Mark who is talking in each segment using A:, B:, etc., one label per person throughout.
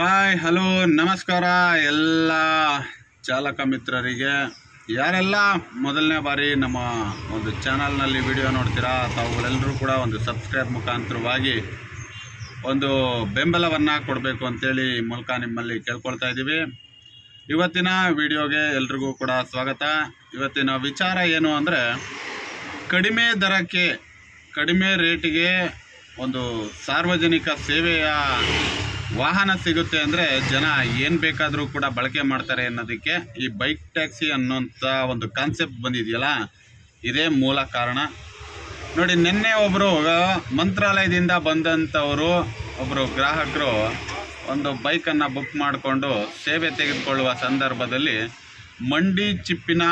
A: Hi hello ನಮಸ್ಕಾರ ಎಲ್ಲ ಚಾಲಕ ಮಿತ್ರರಿಗೆ. ಯಾರೆಲ್ಲ ಮೊದಲನೇ ಬಾರಿ ನಮ್ಮ ಒಂದು ಚಾನಲ್ನಲ್ಲಿ ವಿಡಿಯೋ ನೋಡ್ತೀರಾ, ತಾವುಗಳೆಲ್ಲರೂ ಕೂಡ ಒಂದು ಸಬ್ಸ್ಕ್ರೈಬ್ ಮುಖಾಂತರವಾಗಿ ಒಂದು ಬೆಂಬಲವನ್ನು ಕೊಡಬೇಕು ಅಂತೇಳಿ ಮೂಲಕ ನಿಮ್ಮಲ್ಲಿ ಕೇಳ್ಕೊಳ್ತಾ ಇದ್ದೀವಿ. ಇವತ್ತಿನ ವಿಡಿಯೋಗೆ ಎಲ್ರಿಗೂ ಕೂಡ ಸ್ವಾಗತ. ಇವತ್ತಿನ ವಿಚಾರ ಏನು ಅಂದರೆ, ಕಡಿಮೆ ದರಕ್ಕೆ, ಕಡಿಮೆ ರೇಟಿಗೆ ಒಂದು ಸಾರ್ವಜನಿಕ ಸೇವೆಯ ವಾಹನ ಸಿಗುತ್ತೆ ಅಂದರೆ ಜನ ಏನು ಬೇಕಾದರೂ ಕೂಡ ಬಳಕೆ ಮಾಡ್ತಾರೆ ಅನ್ನೋದಕ್ಕೆ ಈ ಬೈಕ್ ಟ್ಯಾಕ್ಸಿ ಅನ್ನೋಂಥ ಒಂದು ಕಾನ್ಸೆಪ್ಟ್ ಬಂದಿದೆಯಲ್ಲ, ಇದೇ ಮೂಲ ಕಾರಣ. ನೋಡಿ, ನಿನ್ನೆ ಒಬ್ಬರು ಮಂತ್ರಾಲಯದಿಂದ ಬಂದಂಥವರು ಒಬ್ಬರು ಗ್ರಾಹಕರು ಒಂದು ಬೈಕನ್ನು ಬುಕ್ ಮಾಡಿಕೊಂಡು ಸೇವೆ ತೆಗೆದುಕೊಳ್ಳುವ ಸಂದರ್ಭದಲ್ಲಿ ಮಂಡಿ ಚಿಪ್ಪಿನ,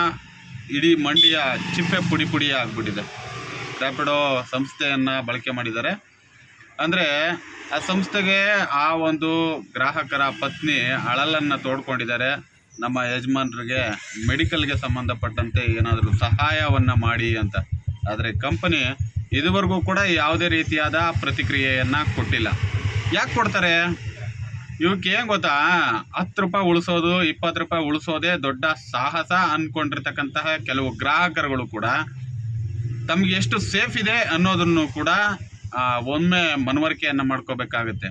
A: ಇಡೀ ಮಂಡಿಯ ಚಿಪ್ಪೆ ಪುಡಿ ಪುಡಿ ಆಗಿಬಿಟ್ಟಿದೆ. ರ್ಯಾಪಿಡೋ ಸಂಸ್ಥೆಯನ್ನು ಬಳಕೆ ಮಾಡಿದ್ದಾರೆ. ಅಂದರೆ ಆ ಸಂಸ್ಥೆಗೆ ಆ ಒಂದು ಗ್ರಾಹಕರ ಪತ್ನಿ ಅಳಲನ್ನು ತೋಡ್ಕೊಂಡಿದ್ದಾರೆ. ನಮ್ಮ ಯಜಮಾನ್ರಿಗೆ ಮೆಡಿಕಲ್ಗೆ ಸಂಬಂಧಪಟ್ಟಂತೆ ಏನಾದರೂ ಸಹಾಯವನ್ನು ಮಾಡಿ ಅಂತ. ಆದರೆ ಕಂಪನಿ ಇದುವರೆಗೂ ಕೂಡ ಯಾವುದೇ ರೀತಿಯಾದ ಪ್ರತಿಕ್ರಿಯೆಯನ್ನು ಕೊಟ್ಟಿಲ್ಲ. ಯಾಕೆ ಕೊಡ್ತಾರೆ? ಇವಕ್ಕೆ ಏನು ಗೊತ್ತಾ? ಹತ್ತು ರೂಪಾಯಿ ಉಳಿಸೋದು, ಇಪ್ಪತ್ತು ರೂಪಾಯಿ ಉಳಿಸೋದೇ ದೊಡ್ಡ ಸಾಹಸ ಅಂದ್ಕೊಂಡಿರ್ತಕ್ಕಂತಹ ಕೆಲವು ಗ್ರಾಹಕರುಗಳು ಕೂಡ ತಮಗೆ ಎಷ್ಟು ಸೇಫ್ ಇದೆ ಅನ್ನೋದನ್ನು ಕೂಡ ಒಮ್ಮೆ ಮನವರಿಕೆಯನ್ನು ಮಾಡ್ಕೋಬೇಕಾಗತ್ತೆ.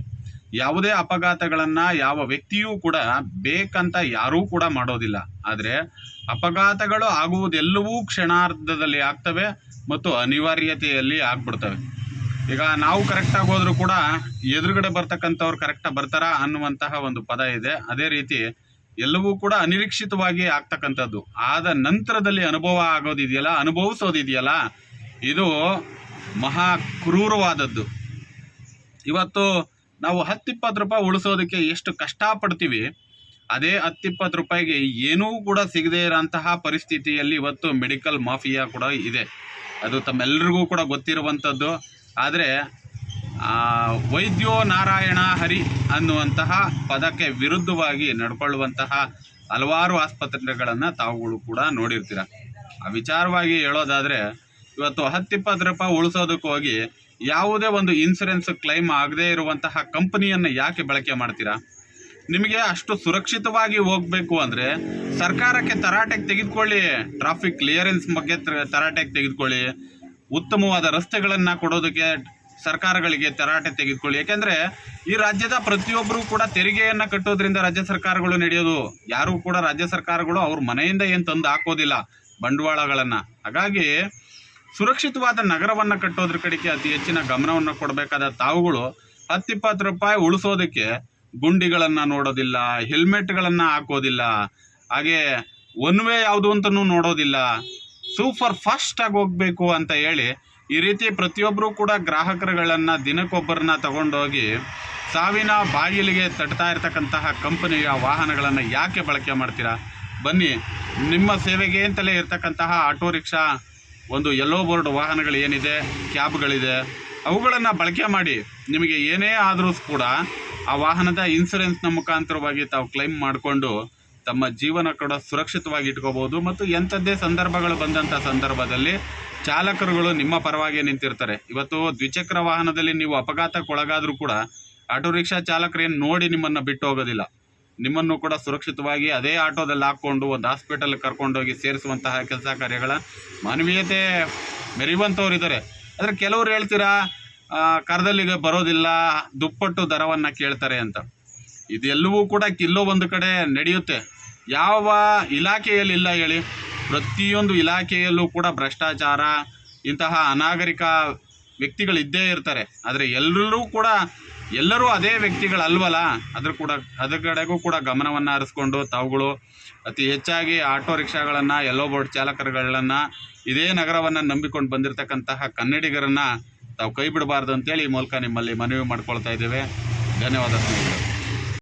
A: ಯಾವುದೇ ಅಪಘಾತಗಳನ್ನು ಯಾವ ವ್ಯಕ್ತಿಯೂ ಕೂಡ ಬೇಕಂತ ಯಾರೂ ಕೂಡ ಮಾಡೋದಿಲ್ಲ. ಆದರೆ ಅಪಘಾತಗಳು ಆಗುವುದೆಲ್ಲವೂ ಕ್ಷಣಾರ್ಧದಲ್ಲಿ ಆಗ್ತವೆ ಮತ್ತು ಅನಿವಾರ್ಯತೆಯಲ್ಲಿ ಆಗ್ಬಿಡ್ತವೆ. ಈಗ ನಾವು ಕರೆಕ್ಟಾಗಿ ಹೋದರೂ ಕೂಡ ಎದುರುಗಡೆ ಬರ್ತಕ್ಕಂಥವ್ರು ಕರೆಕ್ಟಾಗಿ ಬರ್ತಾರಾ ಅನ್ನುವಂತಹ ಒಂದು ಪದ ಇದೆ. ಅದೇ ರೀತಿ ಎಲ್ಲವೂ ಕೂಡ ಅನಿರೀಕ್ಷಿತವಾಗಿ ಆಗ್ತಕ್ಕಂಥದ್ದು. ಆದ ನಂತರದಲ್ಲಿ ಅನುಭವ ಆಗೋದಿದೆಯಲ್ಲ, ಅನುಭವಿಸೋದಿದೆಯಲ್ಲ, ಇದು ಮಹಾ ಕ್ರೂರವಾದದ್ದು. ಇವತ್ತು ನಾವು ಹತ್ತಿಪ್ಪತ್ತು ರೂಪಾಯಿ ಉಳಿಸೋದಕ್ಕೆ ಎಷ್ಟು ಕಷ್ಟಪಡ್ತೀವಿ, ಅದೇ ಹತ್ತಿಪ್ಪತ್ತು ರೂಪಾಯಿಗೆ ಏನೂ ಕೂಡ ಸಿಗದೇ ಇರೋಂತಹ ಪರಿಸ್ಥಿತಿಯಲ್ಲಿ ಇವತ್ತು ಮೆಡಿಕಲ್ ಮಾಫಿಯಾ ಕೂಡ ಇದೆ. ಅದು ತಮ್ಮೆಲ್ಲರಿಗೂ ಕೂಡ ಗೊತ್ತಿರುವಂಥದ್ದು. ಆದರೆ ವೈದ್ಯೋ ನಾರಾಯಣ ಹರಿ ಅನ್ನುವಂತಹ ಪದಕ್ಕೆ ವಿರುದ್ಧವಾಗಿ ನಡ್ಕೊಳ್ಳುವಂತಹ ಹಲವಾರು ಆಸ್ಪತ್ರೆಗಳನ್ನು ತಾವುಗಳು ಕೂಡ ನೋಡಿರ್ತೀರ. ಆ ವಿಚಾರವಾಗಿ ಹೇಳೋದಾದರೆ ಇವತ್ತು ಹತ್ತಿಪ್ಪತ್ತು ರೂಪಾಯಿ ಉಳಿಸೋದಕ್ಕೆ ಹೋಗಿ ಯಾವುದೇ ಒಂದು ಇನ್ಸೂರೆನ್ಸ್ ಕ್ಲೈಮ್ ಆಗದೇ ಇರುವಂತಹ ಕಂಪನಿಯನ್ನು ಯಾಕೆ ಬಳಕೆ ಮಾಡ್ತೀರಾ? ನಿಮಗೆ ಅಷ್ಟು ಸುರಕ್ಷಿತವಾಗಿ ಹೋಗಬೇಕು ಅಂದರೆ ಸರ್ಕಾರಕ್ಕೆ ತರಾಟೆಗೆ ತೆಗೆದುಕೊಳ್ಳಿ ಟ್ರಾಫಿಕ್ ಕ್ಲಿಯರೆನ್ಸ್ ಬಗ್ಗೆ ತರಾಟೆಗೆ ತೆಗೆದುಕೊಳ್ಳಿ, ಉತ್ತಮವಾದ ರಸ್ತೆಗಳನ್ನು ಕೊಡೋದಕ್ಕೆ ಸರ್ಕಾರಗಳಿಗೆ ತರಾಟೆ ತೆಗೆದುಕೊಳ್ಳಿ. ಯಾಕೆಂದರೆ ಈ ರಾಜ್ಯದ ಪ್ರತಿಯೊಬ್ಬರೂ ಕೂಡ ತೆರಿಗೆಯನ್ನು ಕಟ್ಟೋದ್ರಿಂದ ರಾಜ್ಯ ಸರ್ಕಾರಗಳು ನಡೆಯೋದು. ಯಾರೂ ಕೂಡ ರಾಜ್ಯ ಸರ್ಕಾರಗಳು ಅವ್ರ ಮನೆಯಿಂದ ಏನು ತಂದು ಹಾಕೋದಿಲ್ಲ ಬಂಡವಾಳಗಳನ್ನು. ಹಾಗಾಗಿ ಸುರಕ್ಷಿತವಾದ ನಗರವನ್ನು ಕಟ್ಟೋದ್ರ ಕಡೆಗೆ ಅತಿ ಹೆಚ್ಚಿನ ಗಮನವನ್ನು ಕೊಡಬೇಕಾದ ತಾವುಗಳು ಹತ್ತಿಪ್ಪತ್ತು ರೂಪಾಯಿ ಉಳಿಸೋದಕ್ಕೆ ಗುಂಡಿಗಳನ್ನು ನೋಡೋದಿಲ್ಲ, ಹೆಲ್ಮೆಟ್ಗಳನ್ನು ಹಾಕೋದಿಲ್ಲ, ಹಾಗೆ ಒನ್ ವೇ ಯಾವುದು ಅಂತಲೂ ನೋಡೋದಿಲ್ಲ. ಸೂಪರ್ ಫಾಸ್ಟಾಗಿ ಹೋಗಬೇಕು ಅಂತ ಹೇಳಿ ಈ ರೀತಿ ಪ್ರತಿಯೊಬ್ಬರೂ ಕೂಡ ಗ್ರಾಹಕರುಗಳನ್ನು ದಿನಕ್ಕೊಬ್ಬರನ್ನ ತಗೊಂಡೋಗಿ ಸಾವಿನ ಬಾಗಿಲಿಗೆ ತಟ್ತಾ ಇರತಕ್ಕಂತಹ ಕಂಪನಿಯ ವಾಹನಗಳನ್ನು ಯಾಕೆ ಬಳಕೆ ಮಾಡ್ತೀರಾ? ಬನ್ನಿ, ನಿಮ್ಮ ಸೇವೆಗೆ ಅಂತಲೇ ಇರತಕ್ಕಂತಹ ಆಟೋ ರಿಕ್ಷಾ ಒಂದು ಯೆಲ್ಲೋ ಬೋರ್ಡ್ ವಾಹನಗಳು ಏನಿದೆ ಕ್ಯಾಬ್ಗಳಿದೆ ಅವುಗಳನ್ನು ಬಳಕೆ ಮಾಡಿ ನಿಮಗೆ ಏನೇ ಆದರೂ ಕೂಡ ಆ ವಾಹನದ ಇನ್ಸೂರೆನ್ಸ್ನ ಮುಖಾಂತರವಾಗಿ ತಾವು ಕ್ಲೈಮ್ ಮಾಡಿಕೊಂಡು ತಮ್ಮ ಜೀವನ ಕೂಡ ಸುರಕ್ಷಿತವಾಗಿ ಇಟ್ಕೋಬೋದು ಮತ್ತು ಎಂಥದ್ದೇ ಸಂದರ್ಭಗಳು ಬಂದಂಥ ಸಂದರ್ಭದಲ್ಲಿ ಚಾಲಕರುಗಳು ನಿಮ್ಮ ಪರವಾಗಿ ನಿಂತಿರ್ತಾರೆ. ಇವತ್ತು ದ್ವಿಚಕ್ರ ವಾಹನದಲ್ಲಿ ನೀವು ಅಪಘಾತಕ್ಕೊಳಗಾದರೂ ಕೂಡ ಆಟೋ ರಿಕ್ಷಾ ಚಾಲಕರೇನು ನೋಡಿ ನಿಮ್ಮನ್ನು ಬಿಟ್ಟು ಹೋಗೋದಿಲ್ಲ. ನಿಮ್ಮನ್ನು ಕೂಡ ಸುರಕ್ಷಿತವಾಗಿ ಅದೇ ಆಟೋದಲ್ಲಿ ಹಾಕ್ಕೊಂಡು ಒಂದು ಹಾಸ್ಪಿಟಲ್ ಕರ್ಕೊಂಡೋಗಿ ಸೇರಿಸುವಂತಹ ಕೆಲಸ ಕಾರ್ಯಗಳ ಮಾನವೀಯತೆ ಮೆರೆಯುವಂಥವ್ರು ಇದ್ದಾರೆ ಆದರೆ ಕೆಲವರು ಹೇಳ್ತೀರಾ ಕರದಲ್ಲಿಗೆ ಬರೋದಿಲ್ಲ, ದುಪ್ಪಟ್ಟು ದರವನ್ನು ಕೇಳ್ತಾರೆ ಅಂತ. ಇದೆಲ್ಲವೂ ಕೂಡ ಕಿಲ್ಲೋ ಒಂದು ಕಡೆ ನಡೆಯುತ್ತೆ. ಯಾವ ಇಲಾಖೆಯಲ್ಲಿ ಇಲ್ಲ ಹೇಳಿ, ಪ್ರತಿಯೊಂದು ಇಲಾಖೆಯಲ್ಲೂ ಕೂಡ ಭ್ರಷ್ಟಾಚಾರ, ಇಂತಹ ಅನಾಗರಿಕ ವ್ಯಕ್ತಿಗಳು ಇದ್ದೇ ಇರ್ತಾರೆ. ಆದರೆ ಎಲ್ಲರೂ ಕೂಡ ಎಲ್ಲರೂ ಅದೇ ವ್ಯಕ್ತಿಗಳಲ್ವಲ್ಲ? ಅದ್ರ ಕೂಡ, ಅದ್ರ ಕಡೆಗೂ ಕೂಡ ಗಮನವನ್ನು ಹರಿಸ್ಕೊಂಡು ತಾವುಗಳು ಅತಿ ಹೆಚ್ಚಾಗಿ ಆಟೋ ರಿಕ್ಷಾಗಳನ್ನು ಎಲ್ಲೋ ಬೋರ್ಡ್ ಚಾಲಕರುಗಳನ್ನು, ಇದೇ ನಗರವನ್ನು ನಂಬಿಕೊಂಡು ಬಂದಿರತಕ್ಕಂತಹ ಕನ್ನಡಿಗರನ್ನು ತಾವು ಕೈ ಬಿಡಬಾರ್ದು ಅಂತೇಳಿ ಈ ಮೂಲಕ ನಿಮ್ಮಲ್ಲಿ ಮನವಿ ಮಾಡ್ಕೊಳ್ತಾ ಇದ್ದೇವೆ. ಧನ್ಯವಾದ ಸ್ನೇಹಿತರೆ